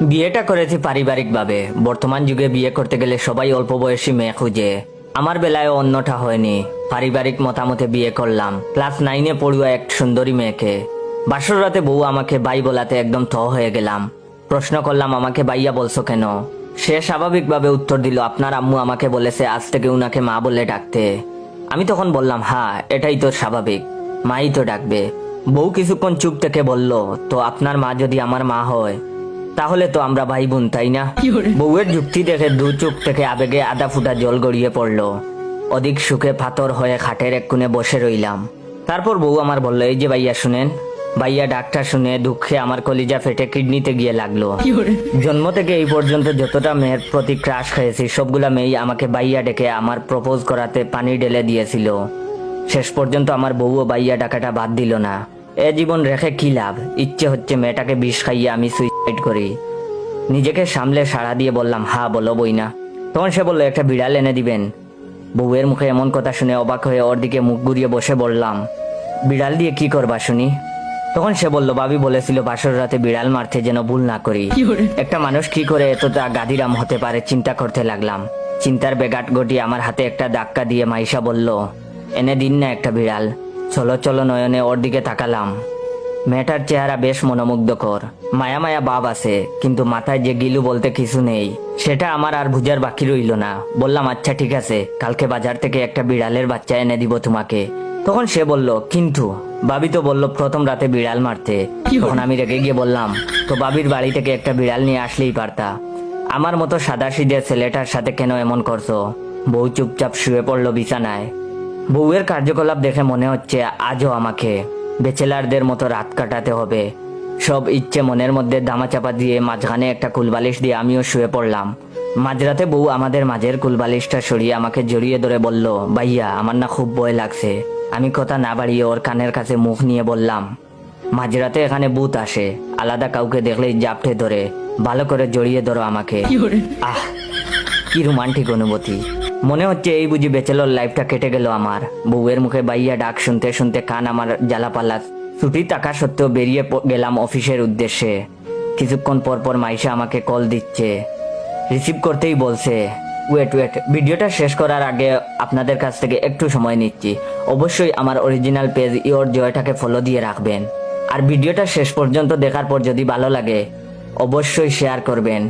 বিয়েটা করেছি পারিবারিকভাবে। বর্তমান যুগে বিয়ে করতে গেলে সবাই অল্প বয়সী মেয়ে খুঁজে। আমার বেলায় অন্যটা হয়নি। পারিবারিক মতামতে বিয়ে করলাম। ক্লাস নাইনে পড়ুয়া এক সুন্দরী মেয়েকে। বাসর রাতে বউ আমাকে বাই বলাতে একদম থ হয়ে গেলাম। প্রশ্ন করলাম, আমাকে বাইয়া বলছো কেন? সে স্বাভাবিকভাবে উত্তর দিল, আপনার আম্মু আমাকে বলেছে আজ থেকে উনাকে মা বলে ডাকতে। আমি তখন বললাম হ্যাঁ এটাই তো স্বাভাবিক। মাই তো ডাকবে। বউ কিছুক্ষণ চুপ থেকে বলল, তো আপনার মা যদি আমার মা হয়? তাহলে তো আমরা ভাই বোন তাই না? বউয়ের যুক্তি দেখে দু চোখ থেকে আবেগে আধা ফুটা জল গড়িয়ে পড়ল। অধিক সুখে ফাতর হয়ে খাটের এক কোণে বসে রইলাম। তারপর বউ আমার বলল এই যে ভাইয়া শুনেন ভাইয়া ডাক্তার শুনে দুঃখে আমার কলিজা ফেটে কিডনিতে গিয়ে লাগল। জন্ম থেকে এই পর্যন্ত যতটা মেয়ের প্রতি ক্রাশ খেয়েছি সবগুলা মেয়ে আমাকে বাইয়া ডেকে আমার প্রপোজ করাতে পানি ঢেলে দিয়েছিল। শেষ পর্যন্ত আমার বউও বাইয়া ডাকাটা বাদ দিল না। এ জীবন রেখে কি লাভ? ইচ্ছে হচ্ছে মেয়েটাকে বিষ খাইয়ে আমি সুইসাইড করি। নিজেকে সামলে সাড়া দিয়ে বললাম হা বলো বই না তখন সে বলল একটা বিড়াল এনে দিবেন। বউয়ের মুখে এমন কথা শুনে অবাক হয়ে ওর দিকে মুখ ঘুরিয়ে বসে বললাম বিড়াল দিয়ে কি করবা শুনি? তখন সে বলল বাবি বলেছিল বাসর রাতে বিড়াল মারতে যেন ভুল না করি। একটা মানুষ কি করে এতটা গাদিরাম হতে পারে চিন্তা করতে লাগলাম। চিন্তার বেগাট গটিয়ে আমার হাতে একটা ধাক্কা দিয়ে মাইশা বলল এনে দিন না একটা বিড়াল। চলো চলো নয়নে ওর দিকে তাকালাম। মেয়েটার চেহারা বেশ মনোমুগ্ধকর। মায়া মায়া ভাব আছে কিন্তু মাথায় যে গিলু বলতে কিছু নেই সেটা আমার আর বুঝার বাকি রইল না। বললাম আচ্ছা ঠিক আছে কালকে বাজার থেকে একটা বিড়ালের বাচ্চা এনে দিব তোমাকে। তখন সে বলল কিন্তু? বাবি তো বলল প্রথম রাতে বিড়াল মারতে। তখন আমি রেগে গিয়ে বললাম তো বাবির বাড়ি থেকে একটা বিড়াল নিয়ে আসলেই পারতা। আমার মতো সাদা সিধে ছেলেটার সাথে কেন এমন করছ? বউ চুপচাপ শুয়ে পড়ল বিছানায়। বউয়ের কার্যকলাপ দেখে মনে হচ্ছে আজও আমাকে। বেচেলারদের মতো রাত কাটাতে হবে। সব ইচ্ছে মনের মধ্যে দামাচাপা দিয়ে মাঝখানে একটা কুলবালিশ দিয়ে আমিও শুয়ে পড়লাম। মাঝরাতে বউ আমাদের মাঝের কুলবালিশটা সরিয়ে আমাকে জড়িয়ে ধরে বলল ভাইয়া আমার না খুব ভয় লাগছে। আমি কথা না বাড়িয়ে ওর কানের কাছে মুখ নিয়ে বললাম মাঝরাতে এখানে বুথ আসে আলাদা কাউকে দেখলেই জাপটে ধরে। ভালো করে জড়িয়ে ধরো আমাকে। আহ কি রোমান্টিক অনুভূতি। মনে হচ্ছে এই বুঝি বেচেলর লাইফটা কেটে গেল আমার। বউয়ের মুখে বাইয়া ডাক শুনতে শুনতে কান আমার জ্বালাপালা। ছুটি টাকা সত্ত্বেও বেরিয়ে গেলাম অফিসের উদ্দেশ্যে। কিছুক্ষণ পর পর মাইশা আমাকে কল দিচ্ছে। রিসিভ করতেই বলছে ওয়েট ওয়েট ভিডিওটা শেষ করার আগে আপনাদের কাছ থেকে একটু সময় নিচ্ছি। অবশ্যই আমার অরিজিনাল পেজ ইওর জয়টাকে ফলো দিয়ে রাখবেন। আর ভিডিওটা শেষ পর্যন্ত দেখার পর যদি ভালো লাগে, অবশ্যই শেয়ার করবেন।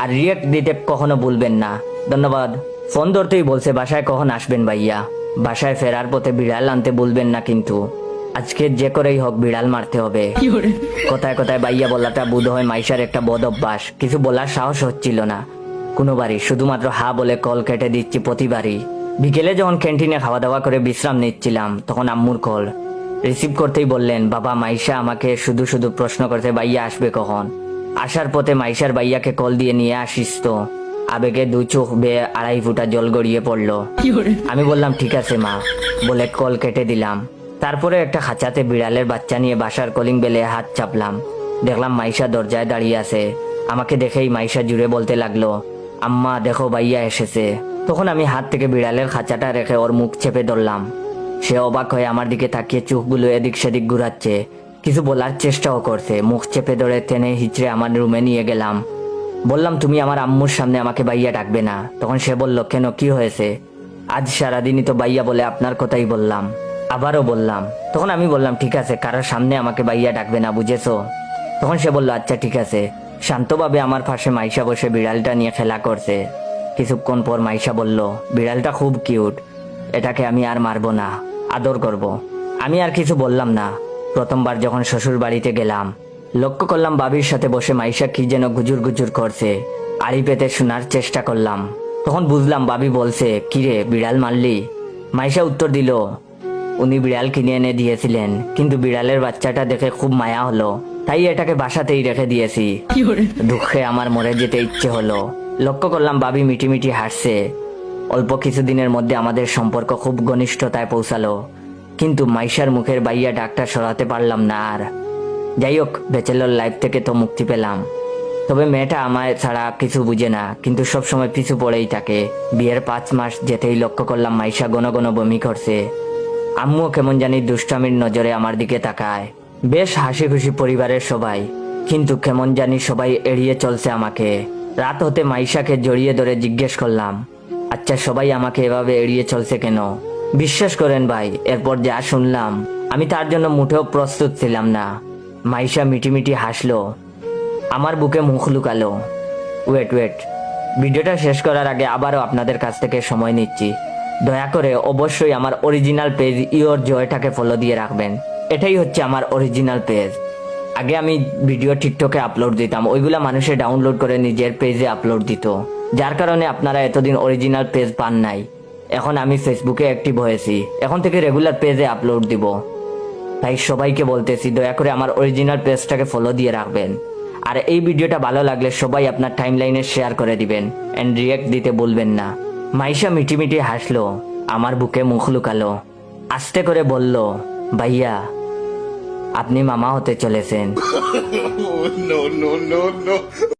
আর রিয়েক্ট দিতে কখনো ভুলবেন না। ধন্যবাদ। ফোন ধরতেই বলছে বাসায় কখন আসবেন ভাইয়া? বাসায় ফেরার পথে বিড়াল আনতে বলবেন না কিন্তু। আজকে যে করেই হোক বিড়াল মারতে হবে। কোথায় কোথায় বাইয়া বলাটা বোধ হয় মাইশার একটা বদ অভ্যাস। কিছু বলার সাহস হচ্ছিল না। কোনোবারই শুধুমাত্র হা বলে কল কেটে দিচ্ছি প্রতিবারই। বিকেলে যখন ক্যান্টিনে খাওয়া দাওয়া করে বিশ্রাম নিচ্ছিলাম তখন আম্মুর কল। রিসিভ করতেই বললেন বাবা মাইশা আমাকে শুধু শুধু প্রশ্ন করতে বাইয়া আসবে কখন? আসার পথে মাইশার বাইয়াকে কল দিয়ে নিয়ে আসিস তো। আবেগে দু চোখ বেয়ে আড়াই ফুটা জল গড়িয়ে পড়ল। আমি বললাম ঠিক আছে মা। বলে কল কেটে দিলাম। তারপরে একটা খাঁচাতে বিড়ালের বাচ্চা নিয়ে বাসার কলিং বেলে হাত চাপলাম। দেখলাম মাইশা দরজায় দাঁড়িয়ে আছে। আমাকে দেখেই মাইশা জুড়ে বলতে লাগল আম্মা দেখো ভাইয়া এসেছে। তখন আমি হাত থেকে বিড়ালের খাঁচাটা রেখে ওর মুখ চেপে ধরলাম। সে অবাক হয়ে আমার দিকে তাকিয়ে চোখগুলো এদিক সেদিক ঘুরাচ্ছে। কিছু বলার চেষ্টাও করছে। মুখ চেপে ধরে টেনে হিচড়ে আমার রুমে নিয়ে গেলাম। বললাম, তুমি আমার আম্মুর সামনে আমাকে বাইয়া ডাকবে না। তখন সে বলল, কেন, কি হয়েছে? আজ সারাদিনই তো বাইয়া বলে আপনার কথাই বললাম। আবারও বললাম। তখন আমি বললাম, ঠিক আছে, কারোর সামনে আমাকে বাইয়া ডাকবে না, বুঝেছ? তখন সে বলল আচ্ছা ঠিক আছে। শান্তভাবে আমার পাশে মাইশা বসে বিড়ালটা নিয়ে খেলা করছে। কিছুক্ষণ পর মাইশা বলল, বিড়ালটা খুব কিউট, এটাকে আমি আর মারবো না, আদর করব। আমি আর কিছু বললাম না। প্রথমবার যখন শ্বশুর বাড়িতে গেলাম লক্ষ্য করলাম বাবির সাথে বসে মাইশা কি যেন গুজুর গুজুর করছে। আড়ি পেতে শোনার চেষ্টা করলাম। তখন বুঝলাম বাবি বলছে কিরে বিড়াল মারলি? মাইশা উত্তর দিল উনি বিড়াল কিনে এনে দিয়েছিলেন কিন্তু বিড়ালের বাচ্চাটা দেখে খুব মায়া হলো তাই এটাকে বাসাতেই রেখে দিয়েছি। দুঃখে আমার মরে যেতে ইচ্ছে হলো। লক্ষ্য করলাম বাবি মিটি মিটি হাসছে। অল্প কিছুদিনের মধ্যে আমাদের সম্পর্ক খুব ঘনিষ্ঠতায় পৌঁছালো কিন্তু মাইশার মুখের বাইয়া ডাকটা সরাতে পারলাম না আর। যাই হোক ব্যাচেলর লাইফ থেকে তো মুক্তি পেলাম। তবে মেয়েটা আমায় ছাড়া কিছু বুঝে না, কিন্তু সবসময় পিছু পড়েই থাকে। বিয়ের পাঁচ মাস যেতেই লক্ষ্য করলাম মাইশা গণ গণ বমি করছে। আম্মুও কেমন জানি দুষ্টামির নজরে আমার দিকে তাকায়। বেশ হাসি খুশি পরিবারের সবাই, কিন্তু কেমন জানি সবাই এড়িয়ে চলছে আমাকে। রাত হতে মাইশাকে জড়িয়ে ধরে জিজ্ঞেস করলাম আচ্ছা সবাই আমাকে এভাবে এড়িয়ে চলছে কেন? বিশ্বাস করেন ভাই, এরপর যা শুনলাম, আমি তার জন্য মুঠেও প্রস্তুত ছিলাম না। মাইশা মিটিমিটি হাসলো। আমার বুকে মুখ লুকালো। ওয়েট ওয়েট ভিডিওটা শেষ করার আগে আবারও আপনাদের কাছ থেকে সময় নিচ্ছি। দয়া করে অবশ্যই আমার অরিজিনাল পেজ ইওর জয়টাকে ফলো দিয়ে রাখবেন। এটাই হচ্ছে আমার অরিজিনাল পেজ আগে আমি ভিডিও টিকটকে আপলোড দিতাম, ওইগুলা মানুষে ডাউনলোড করে নিজের পেজে আপলোড দিত। যার কারণে আপনারা এতদিন অরিজিনাল পেজ পান নাই। এখন আমি ফেসবুকে অ্যাক্টিভ হয়েছি। এখন থেকে রেগুলার পেজে আপলোড দিব। তাই সবাইকে বলতেছি, দয়া করে আমার অরিজিনাল পেজটাকে ফলো দিয়ে রাখবেন। আর এই ভিডিওটা ভালো লাগলে সবাই আপনার টাইম লাইনে শেয়ার করে দিবেন এন্ড রিয়েক্ট দিতে বলবেন না। মাইশা মিটিমিটি হাসলো, আমার বুকে মুখ লুকালো, আস্তে করে বলল, ভাইয়া, আপনি মামা হতে চলেছেন।